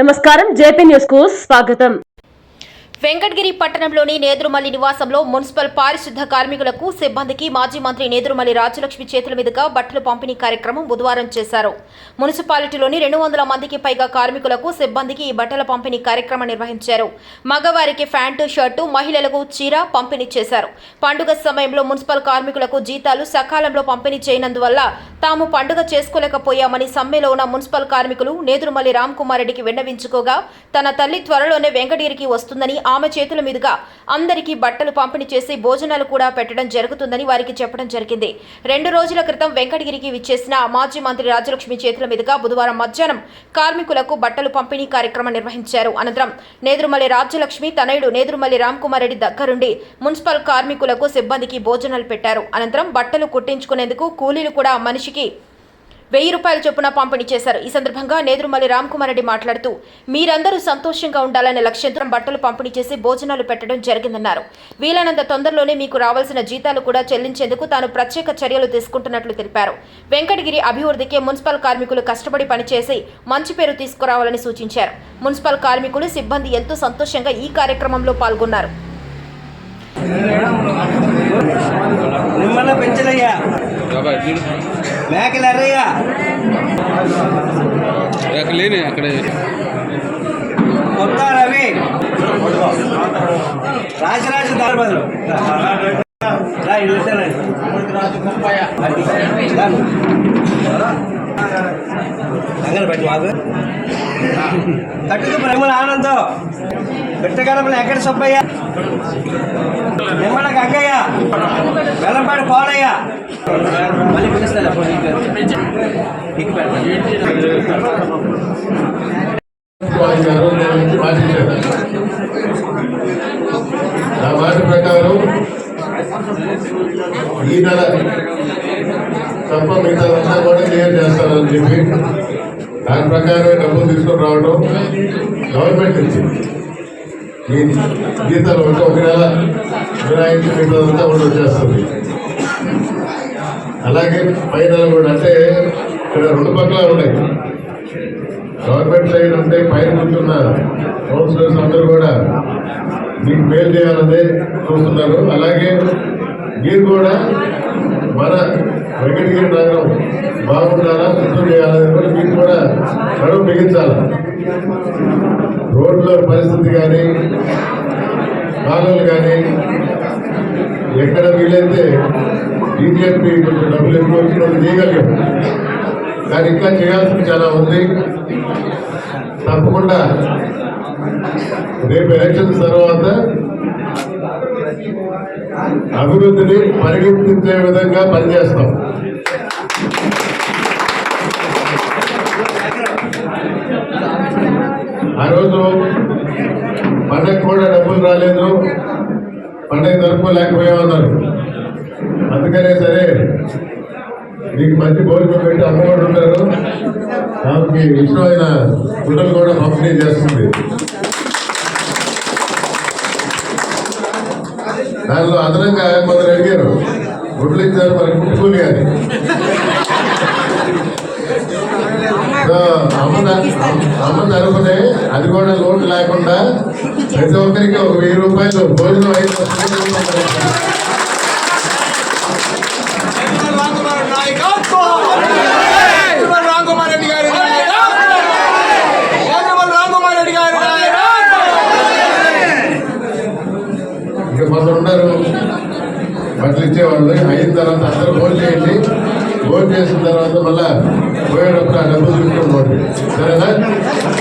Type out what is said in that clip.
నమస్కారం జేపీ న్యూస్కు స్వాగతం. వెంకటగిరి పట్టణంలోని నేదురుమల్లి నివాసంలో మున్సిపల్ పారిశుద్ధ కార్మికులకు సిబ్బందికి మాజీ మంత్రి నేదురుమల్లి రాజలక్ష్మి చేతుల మీదుగా బట్టలు పంపిణీ కార్యక్రమం బుధవారం చేశారు. మున్సిపాలిటీలోని రెండు వందల మందికి పైగా కార్మికులకు సిబ్బందికి ఈ బట్టల పంపిణీ కార్యక్రమం నిర్వహించారు. మగవారికి ప్యాంటు షర్టు మహిళలకు చీర పంపిణీ చేశారు. పండుగ సమయంలో మున్సిపల్ కార్మికులకు జీతాలు సకాలంలో పంపిణీ చేయనందువల్ల తాము పండుగ చేసుకోలేకపోయామని సమ్మెలో ఉన్న మున్సిపల్ కార్మికులు నేదురుమల్లి రామ్ రెడ్డికి విన్నవించుకోగా తన తల్లి త్వరలోనే వెంకటగిరికి వస్తుందని ఆమె చేతుల మీదుగా అందరికీ బట్టలు పంపిణీ చేసి భోజనాలు కూడా పెట్టడం జరుగుతుందని వారికి చెప్పడం జరిగింది. రెండు రోజుల క్రితం వెంకటగిరికి విచ్చేసిన మాజీ మంత్రి రాజలక్ష్మి చేతుల మీదుగా బుధవారం మధ్యాహ్నం కార్మికులకు బట్టలు పంపిణీ కార్యక్రమం నిర్వహించారు. అనంతరం నేదురుమల్లి రాజ్యలక్ష్మి తనయుడు నేదురుమల్లి రామ్కుమార్ రెడ్డి దగ్గరుండి మున్సిపల్ కార్మికులకు సిబ్బందికి భోజనాలు పెట్టారు. అనంతరం బట్టలు కుట్టించుకునేందుకు కూలీలు కూడా మనిషి మనిషికి వెయ్యి రూపాయల చొప్పున పంపిణీ చేశారు. ఈ సందర్భంగా నేదురుమల్లి రామ్కుమార్ రెడ్డి మాట్లాడుతూ మీరందరూ సంతోషంగా ఉండాలనే లక్ష్యంతో బట్టలు పంపిణీ చేసి భోజనాలు పెట్టడం జరిగిందన్నారు. వీలైనంత తొందరలోనే మీకు రావాల్సిన జీతాలు కూడా చెల్లించేందుకు తాను ప్రత్యేక చర్యలు తీసుకుంటున్నట్లు తెలిపారు. వెంకటగిరి అభివృద్ధికి మున్సిపల్ కార్మికులు కష్టపడి పనిచేసి మంచి పేరు తీసుకురావాలని సూచించారు. మున్సిపల్ కార్మికులు సిబ్బంది ఎంతో సంతోషంగా ఈ కార్యక్రమంలో పాల్గొన్నారు. నిమ్మల పెంచలయ్యా మేకలు ఎర్రయ్యా అక్కడ లేని అక్కడ కొత్త రవి రాజరాజ దారిబదులు రా ఇల్లు అంగన పెట్టి బాబు తట్టుకు ప్రేమల ఆనందం పెట్టగడపలు ఎక్కడ సుబ్బయ్య? నిమ్మడ గంగయ్య. వెల్లంపాడు పోలయ్య. మళ్ళీ పిలుస్తాను అప్పుడు నీకు. నా మాట ప్రకారం ఈ నెల తప్ప మిగతాదంతా కూడా క్లియర్ చేస్తానని చెప్పి దాని ప్రకారమే డబ్బులు తీసుకొని రావడం గవర్నమెంట్ నుంచి. ఈ జీతాలు ఉంటే ఒక నెల వినాయక మిగతాదంతా ఒకటి వచ్చేస్తుంది. అలాగే పై నెల కూడా అంటే ఇక్కడ రెండు పక్కల ఉన్నాయి. గవర్నమెంట్ సైడ్ ఉంటే పైన కూర్చున్న కౌన్సిలర్స్ అందరూ కూడా మీకు మేలు చేయాలనే చూస్తున్నారు. అలాగే మీరు కూడా మన వెంకటగిరి నగరం బాగుండాలా శుద్ధం చేయాలని కూడా మీకు కూడా నడుము బిగించాలి రోడ్ల పరిస్థితి కానీ కాలువలు కానీ ఎక్కడ వీలైతే బీజేపీ కొంచెం డబ్బులు ఎక్కువ వచ్చినట్టు చేయగలిగాం. కానీ ఇంకా చేయాల్సింది చాలా ఉంది. తప్పకుండా రేపు ఎలక్షన్ తర్వాత అభివృద్ధిని పరిగెత్తించే విధంగా పనిచేస్తాం. రోజు పండగ కూడా డబ్బులు రాలేదు పండగ జరుపుకోలేకపోయామన్నారు అందుకనే సరే మీకు మంచి భోజనం పెట్టి అమ్మవాడు ఉంటారు ఆమెకి ఇష్టమైన గుడ్డలు కూడా పంపిణీ చేస్తుంది. దానిలో అదనంగా కొందరు అడిగారు గుడ్లు ఇచ్చారు మరి కుట్టుకుని అని. అమ్మ అమ్మ అది కూడా లోటు లేకుండా ప్రతి ఒక్కరికి ఒక వెయ్యి రూపాయలు భోజనం అయితే కొందరు బట్టలు ఇచ్చేవాళ్ళు. అయిన తర్వాత అందరూ ఫోన్ చేయండి. ఫోన్ చేసిన తర్వాత మళ్ళా உயரத்தை அனுமதிக்க மாட்டேன்